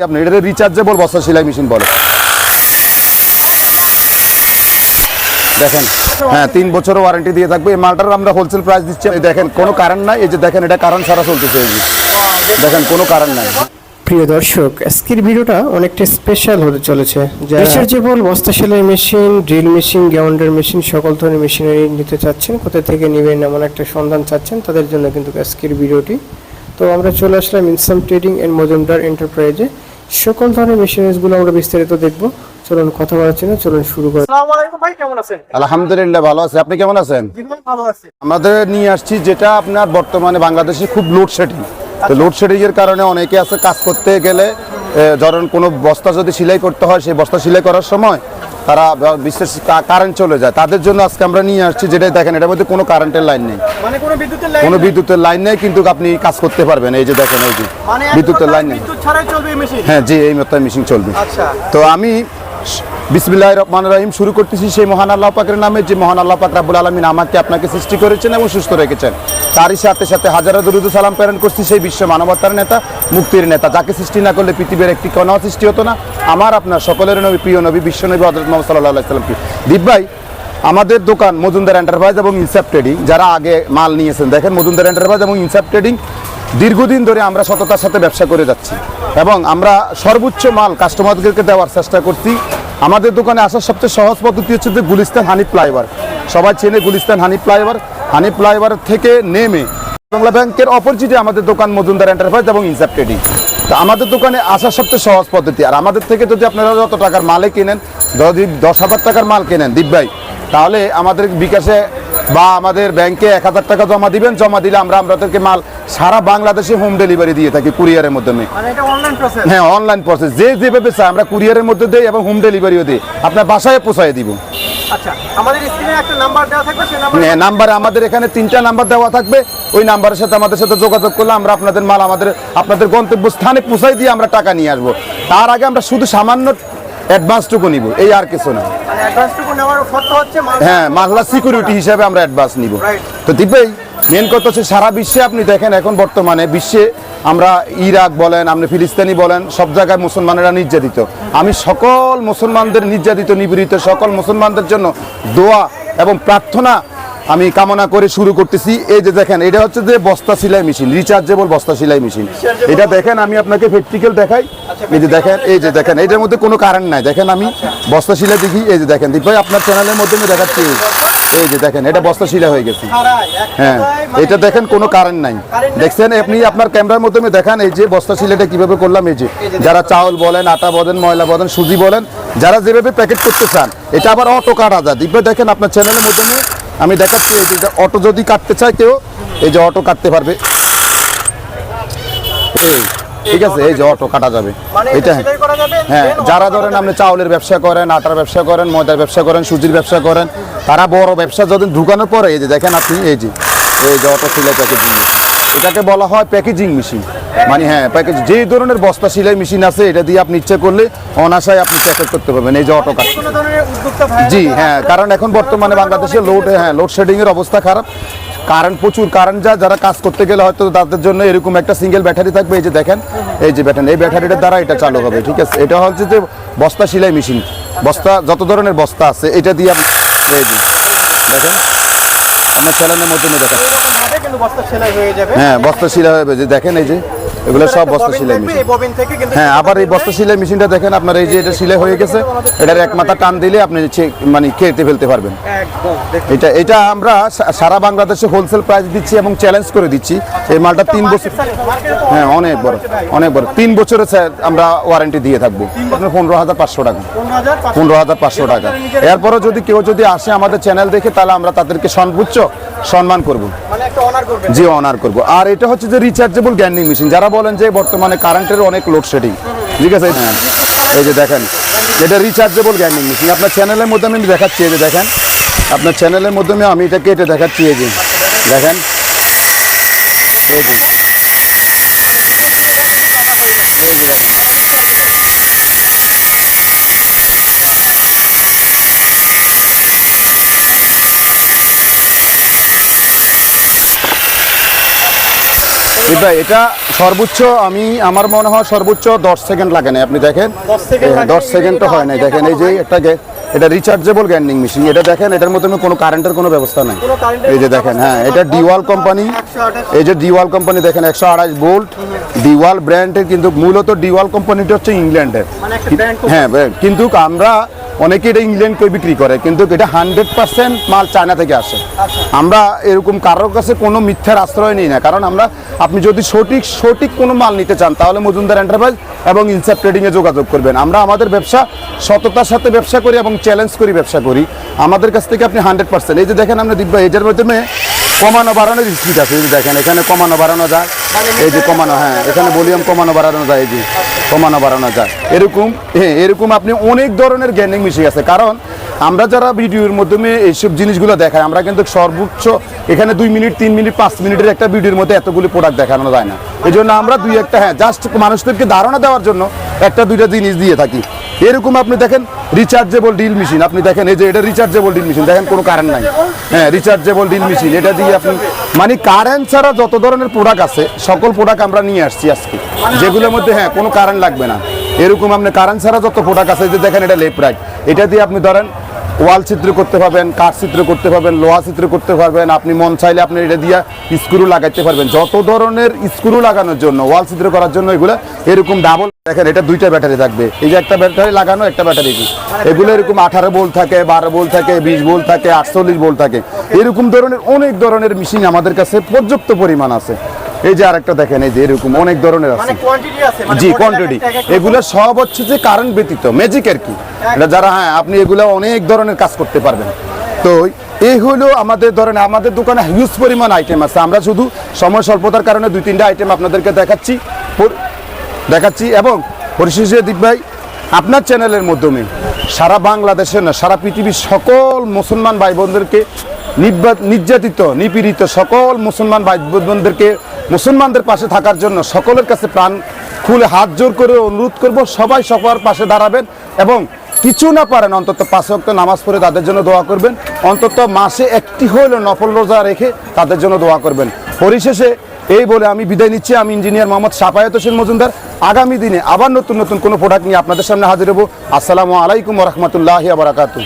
আপনি এটা রিচার্জেবল বস্তা সেলাই মেশিন বলে। দেখেন হ্যাঁ তিন বছর ওয়ারেন্টি দিয়ে থাকবে। এই মালটার আমরা হোলসেল প্রাইস দিচ্ছি। দেখেন কোনো কারণ নাই। এই যে দেখেন এটা কারণ ছাড়া চলতেছে। দেখেন কোনো কারণ নাই। প্রিয় দর্শক আজকের ভিডিওটা অনেকটা স্পেশাল হতে চলেছে। রিচার্জেবল বস্তা সেলাই machine drill machine grinder machine সকল ধরনের মেশিনারি নিতে চাচ্ছেন কোথা থেকে নেবেন এমন একটা সন্ধান চাচ্ছেন তাদের জন্য কিন্তু আজকের ভিডিওটি তো আমরা চলে আসলাম ইনসাম ট্রেডিং এন্ড মজুমদার এন্টারপ্রাইজে সকল ধরনের মেশিনারিজগুলো আমরা বিস্তারিত দেখব। চলুন কথা বলাচ্ছি না চলুন শুরু করি। আসসালামু আলাইকুম ভাই কেমন আছেন? আলহামদুলিল্লাহ ভালো আছে। আপনি কেমন আছেন? জি ভাই ভালো আছি। আমাদের নিয়ে আসছি যেটা আপনার বর্তমানে বাংলাদেশে খুব লোড লোডশেডিং তো লোডশেডিং এর কারণে অনেকে আছে কাজ করতে গেলে ধরেন কোনো বস্তা যদি সেলাই করতে হয় সেই বস্তা সেলাই করার সময় তারা বিশেষ কারেন্ট চলে যায়। তাদের জন্য আজকে আমরা নিয়ে আসছি যেটা দেখেন এটার মধ্যে কোনো কারেন্টের লাইন নেই। মানে কোনো বিদ্যুতের লাইন নেই? কিন্তু আপনি কাজ করতে পারবেন। এই যে দেখেন এই যে মানে বিদ্যুতের লাইন নেই। হ্যাঁ জি এই মতো মেশিন চলবে। আচ্ছা। তো আমি বিসমিল্লাহ রহমান রহিম, শুরু করতেছি সেই মহান আল্লাহ পাকের নামে, যে মহান আল্লাহ পাক রাব্বুল আলমিন আমাকে আপনাকে সৃষ্টি করেছেন এবং সুস্থ রেখেছেন। তারই সাথে সাথে হাজারো দরুদ সালাম প্রেরণ করছি সেই বিশ্ব মানবতার নেতা, মুক্তির নেতা। যাকে সৃষ্টি না করলে পৃথিবীর একটি কণাও সৃষ্টি হতো না। আমার আপনার সকলের নবী, প্রিয় নবী, বিশ্ব নবী হজরত মোহাম্মদ সাল্লাহ সাল্লামকে। দীপ ভাই, আমাদের দোকান মজুমদার এন্টারপ্রাইজ এবং ইনসাপ ট্রেডিং যারা আগে মাল নিয়েছেন, দেখেন মজুমদার এন্টারপ্রাইজ এবং ইনসাপ ট্রেডিং দীর্ঘদিন ধরে আমরা সততার সাথে ব্যবসা করে যাচ্ছি এবং আমরা সর্বোচ্চ মাল কাস্টমারদেরকে দেওয়ার চেষ্টা করছি। আমাদের দোকানে আসার সবচেয়ে সহজ পদ্ধতি হচ্ছে যে গুলিস্তান হানি ফ্লাইওভার। সবাই চেনে গুলিস্তান হানি ফ্লাইওভার। হানি ফ্লাইওভার থেকে নেমে বাংলা ব্যাংকের অপোজিটে আমাদের দোকান মজুমদার এন্টারপ্রাইজ এবং ইনসাপ ট্রেডিং তো আমাদের দোকানে আসার সবচেয়ে সহজ পদ্ধতি। আর আমাদের থেকে যদি আপনারা যত টাকার মালে কেনেন, যদি দশ হাজার টাকার মাল কেনেন, দীপ ভাই, তাহলে আমাদের বিকাশে বা আমাদের ব্যাংকে এক হাজার টাকা জমা দিবেন জমা দিলে আমরা আপনাদেরকে মাল সারা বাংলাদেশে হোম ডেলিভারি দিয়ে থাকি কুরিয়ারের মাধ্যমে মানে হ্যাঁ অনলাইন প্রসেস যে যেভাবে চাই আমরা কুরিয়ারের মধ্যে দিই এবং হোম ডেলিভারিও দিই। আপনার বাসায় পৌঁছায় দিব। আচ্ছা হ্যাঁ, নাম্বারে আমাদের এখানে তিনটা নাম্বার দেওয়া থাকবে। ওই নাম্বারের সাথে আমাদের সাথে যোগাযোগ করলে আমরা আপনাদের মাল আমাদের আপনাদের গন্তব্য স্থানে পৌঁছাই দিয়ে আমরা টাকা নিয়ে আসব। তার আগে আমরা শুধু সামান্য অ্যাডভান্সটুকু নিব। এই আর কিছু না। মানে হ্যাঁ মাল্লা সিকিউরিটি হিসাবে আমরা অ্যাডভান্স নিব। তো দিব্যাই মেন কথা হচ্ছে সারা বিশ্বে আপনি দেখেন এখন বর্তমানে বিশ্বে আমরা ইরাক বলেন আপনি ফিলিস্তিনি বলেন সব জায়গায় মুসলমানেরা নির্যাতিত। আমি সকল মুসলমানদের নির্যাতিত নিপীড়িত সকল মুসলমানদের জন্য দোয়া এবং প্রার্থনা আমি কামনা করে শুরু করতেছি। এই যে দেখেন এটা হচ্ছে যে বস্তা সেলাই মেশিন রিচার্জেবল বস্তা সেলাই মেশিন। এটা দেখেন আমি আপনাকে প্র্যাকটিক্যাল দেখাই। এই যে দেখেন এই যে দেখেন এটার মধ্যে কোনো কারণ নাই। দেখেন আমি বস্তা সেলাই দেখি এই যে দেখেন দীপ ভাই আপনার চ্যানেলের মাধ্যমে দেখাচ্ছি। এই যে। দেখেন এটা বস্তা শিলা হয়ে গেছে। হ্যাঁ মানে এটা দেখেন কোনো কারেন্ট নাই। কারেন্ট নাই। দেখছেন আপনি আপনার ক্যামেরার মাধ্যমে দেখান এই যে বস্তা শিলাটা কীভাবে করলাম এই যে যারা চাউল বলেন আটা বলেন ময়লা বলেন সুজি বলেন যারা যেভাবে প্যাকেট করতে চান এটা আবার অটো কাটা যায়। দিব্য দেখেন আপনার চ্যানেলের মাধ্যমে আমি দেখাচ্ছি এই যে অটো যদি কাটতে চায় কেউ এই যে অটো কাটতে পারবে। এই ঠিক আছে এই যে অটো কাটা যাবে। মানে এটা হ্যাঁ যারা ধরেন আপনি চাউলের ব্যবসা করেন আটার ব্যবসা করেন ময়দার ব্যবসা করেন সুজির ব্যবসা করেন তারা বড় ব্যবসা যদি ঢুকানোর পরে এই যে দেখেন আপনি এই যে এই যে অটো সিলাই প্যাকেজিং এটাকে বলা হয় প্যাকেজিং মেশিন মানে হ্যাঁ প্যাকেজ যে ধরনের বস্তা সেলাই মেশিন আছে এটা দিয়ে আপনি ইচ্ছে করলে অনাশায় আপনি প্যাকেট করতে পারবেন এই যে অটো ভাই জি হ্যাঁ কারণ এখন বর্তমানে বাংলাদেশে লোড হ্যাঁ লোডশেডিং এর অবস্থা খারাপ। কারেন্ট প্রচুর কারেন্ট যা যারা কাজ করতে গেলে হয়তো তাদের জন্য এরকম একটা সিঙ্গেল ব্যাটারি থাকবে এই যে দেখেন এই যে ব্যাটারি এই ব্যাটারিটার দ্বারা এটা চালু হবে ঠিক আছে? এটা হচ্ছে যে বস্তা সেলাই মেশিন বস্তা যত ধরনের বস্তা আছে এটা দিয়ে আপনি দেখেন আপনার চ্যানেলের মাধ্যমে দেখেন এরকম বস্তা সেলাই হয়ে যাবে। হ্যাঁ বস্তা সেলাই হবে যে দেখেন এই যে এগুলো সব একটা বস্তা ববিন সেলাই মেশিন। হ্যাঁ আবার এই বস্তা সেলাই মেশিনটা দেখেন আপনার এই যে এটা সেলাই হয়ে গেছে এটার এক মাথা টান দিলে আপনি মানে কেটে ফেলতে পারবেন। এটা এটা আমরা সারা বাংলাদেশে হোলসেল প্রাইস দিচ্ছি এবং চ্যালেঞ্জ করে দিচ্ছি। এই মালটা তিন বছর হ্যাঁ অনেক বড় অনেক বড়। তিন বছরের স্যার আমরা ওয়ারেন্টি দিয়ে থাকব। আপনার পনেরো হাজার পাঁচশো টাকা। পনেরো হাজার পাঁচশো। টাকা। এরপরও যদি কেউ যদি আসে আমাদের চ্যানেল দেখে তাহলে আমরা তাদেরকে সর্বোচ্চ সম্মান করব। মানে জি অনার করব। আর এটা হচ্ছে যে রিচার্জেবল গ্যান্ডিং মেশিন যারা বলেন যে বর্তমানে কারেন্টের অনেক লোডশেডিং ঠিক আছে? হ্যাঁ। এই যে দেখেন এটা রিচার্জেবল গ্যান্ডিং মেশিন আপনার চ্যানেলের মধ্যে আমি দেখাচ্ছি এই যে দেখেন। আপনার চ্যানেলের মাধ্যমে আমি এটা কেটে দেখাচ্ছি এই যে। দেখেন? এই যে। দেখেন এটা এটা সর্বোচ্চ আমি আমার মনে হয় সর্বোচ্চ দশ সেকেন্ড লাগে না আপনি দেখেন? দশ সেকেন্ড তো হয় নাই। দেখেন এই যে একটা এটা রিচার্জেবল গ্যান্ডিং মেশিন এটা দেখেন এটার মধ্যে কোনো কারেন্টের কোনো ব্যবস্থা নাই। এই যে দেখেন হ্যাঁ এটা ডিওয়াল কোম্পানি এই যে ডিওয়াল কোম্পানি দেখেন একশো আড়াইশ ভোল্ট ডিওয়াল ব্র্যান্ডের কিন্তু মূলত ডিওয়াল কোম্পানিটা হচ্ছে ইংল্যান্ডের মানে। হ্যাঁ কিন্তু আমরা অনেকে এটা ইংল্যান্ড ইংল্যান্ডকে বিক্রি করে কিন্তু এটা হান্ড্রেড পার্সেন্ট মাল চায়না থেকে আসে। আমরা এরকম কারোর কাছে কোনো মিথ্যার আশ্রয় নিই না কারণ আমরা আপনি যদি সঠিক সঠিক কোনো মাল নিতে চান তাহলে মজুমদার এন্টারপ্রাইজ এবং ইনসাপ ট্রেডিংয়ে যোগাযোগ করবেন। আমরা আমাদের ব্যবসা, সততার সাথে ব্যবসা করি এবং চ্যালেঞ্জ করি ব্যবসা করি। আমাদের কাছ থেকে আপনি হান্ড্রেড পার্সেন্ট এই যে দেখেন আমরা দিব্যা এজের মাধ্যমে কমানো বাড়ানোর স্পিড আছে এই যে দেখেন এখানে কমানো বাড়ানো যায় এই যে কমানো হ্যাঁ এখানে ভলিউম কমানো বাড়ানো যায় এই যে কমানো বাড়ানো যায়। এরকম হ্যাঁ এরকম আপনি অনেক ধরনের গ্যান্ডিং মিশিয়ে আছে কারণ আমরা যারা ভিডিওর মাধ্যমে এইসব জিনিসগুলো দেখাই আমরা কিন্তু সর্বোচ্চ এখানে দুই মিনিট তিন মিনিট পাঁচ মিনিটের একটা ভিডিওর মধ্যে এতগুলি প্রোডাক্ট দেখানো যায় না। এই জন্য আমরা দুই একটা হ্যাঁ জাস্ট মানুষদেরকে ধারণা দেওয়ার জন্য একটা দুইটা জিনিস দিয়ে থাকি। এরকম আপনি দেখেন রিচার্জেবল ডিল মেশিন আপনি দেখেন, এই যে এটা রিচার্জেবল ডিল মেশিন দেখেন কোনো কারেন্ট নাই। হ্যাঁ রিচার্জেবল ডিল মেশিন এটা দিয়ে আপনি মানে কারেন্ট ছাড়া যত ধরনের প্রোডাক্ট আছে, সকল প্রোডাক্ট আমরা নিয়ে আসছি আজকে। যেগুলোর মধ্যে হ্যাঁ কোনো কারেন্ট লাগবে না। এরকম আপনি কারেন্ট ছাড়া যত প্রোডাক্ট আছে যে দেখেন এটা লেপ রাইট এটা দিয়ে আপনি ধরেন ওয়াল চিত্র করতে পারবেন, কাঠ চিত্র করতে পারবেন, লোহা চিত্র করতে পারবেন, আপনি মন চাইলে আপনি এটা দিয়ে স্ক্রু লাগাইতে পারবেন। যত ধরনের স্ক্রু লাগানোর জন্য, ওয়াল চিত্র করার জন্য এগুলো এরকম ডাবল দেখেন এটা দুইটা ব্যাটারি থাকবে। এই যে একটা ব্যাটারি লাগানো, একটা ব্যাটারি কি? এগুলো এরকম আঠারো বোল থাকে, বারো বোল থাকে, বিশ বোল থাকে, আটচল্লিশ বোল থাকে। এরকম ধরনের, অনেক ধরনের মেশিন আমাদের কাছে পর্যাপ্ত পরিমাণ আছে। এই যে আরেকটা দেখেন এই যে এরকম অনেক ধরনের আছে। মানে মানে জি কোয়ান্টিটি এগুলো সব হচ্ছে যে কারেন্ট ব্যতীত ম্যাজিক আর কি। এটা যারা হ্যাঁ আপনি এগুলো অনেক ধরনের কাজ করতে পারবেন। তো এই হলো আমাদের ধরেন আমাদের দোকানে হিউজ পরিমাণ আইটেম আছে। আমরা শুধু সময় স্বল্পতার কারণে দুই তিনটা আইটেম আপনাদেরকে দেখাচ্ছি। দেখাচ্ছি এবং পরিশেষে দীপ ভাই আপনার চ্যানেলের মাধ্যমে সারা বাংলাদেশে না সারা পৃথিবীর সকল মুসলমান ভাই বোনদেরকে নির্যাতিত নিপীড়িত সকল মুসলমান ভাই বোনদেরকে মুসলমানদের পাশে থাকার জন্য সকলের কাছে প্রাণ খুলে হাত জোর করে অনুরোধ করব, সবাই সবার পাশে দাঁড়াবেন এবং কিছু না পারেন, অন্তত পাঁচ ওয়াক্ত নামাজ পড়ে তাদের জন্য দোয়া করবেন। অন্তত মাসে একটি হইলেও নফল রোজা রেখে তাদের জন্য দোয়া করবেন। পরিশেষে এই বলে আমি বিদায় নিচ্ছি। আমি ইঞ্জিনিয়ার মোহাম্মদ সাফায়ত হোসেন মজুমদার। আগামী দিনে আবার নতুন নতুন কোনো প্রোডাক্ট নিয়ে আপনাদের সামনে হাজির হব। আসসালামু আলাইকুম রহমতুল্লাহ বারাকাতু